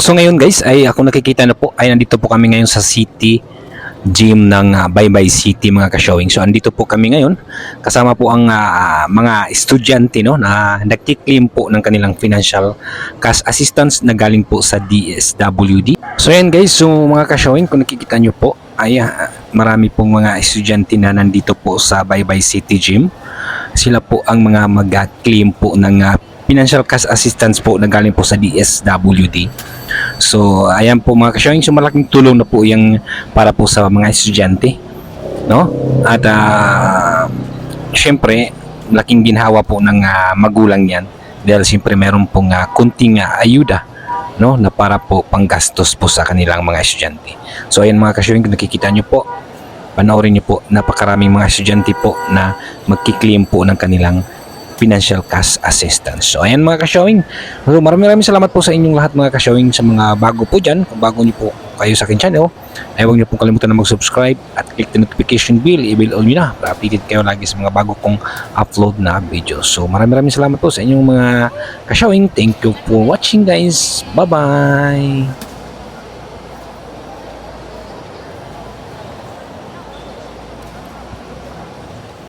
So, ngayon guys ay ako nakikita na po ay nandito po kami ngayon sa city gym ng uh, Baybay City mga ka-showing. So andito po kami ngayon kasama po ang ah, mga estudyante no na nagki-claim po ng kanilang financial cash assistance na galing po sa DSWD. So yan guys, so mga ka-showing kung nakikita nyo po ay ah, marami pong mga estudyante na nandito po sa Baybay City Gym. Sila po ang mga mag-claim po ng ah, financial cash assistance po na galing po sa DSWD. So, ayan po mga ka-showing, so malaking tulong na po yung para po sa mga estudyante. No? At ah, syempre, malaking ginhawa po ng ah, magulang yan dahil syempre meron pong ah, kunting ah, ayuda no na para po panggastos po sa kanilang mga estudyante. So ayan mga ka-showing, kung nakikita nyo po, panoorin nyo po, napakaraming mga estudyante po na magki-claim po ng kanilang financial cash assistance. So ayan mga ka-showing. So, maraming maraming salamat po sa inyong lahat mga ka-showing sa mga bago po dyan. Kung bago niyo po kayo sa akin channel, ay huwag niyo pong kalimutan na mag-subscribe at click the notification bell. I-bell all nyo na para updated kayo lagi sa mga bago kong upload na video. So maraming maraming salamat po sa inyong mga ka-showing. Thank you for watching guys. Bye-bye!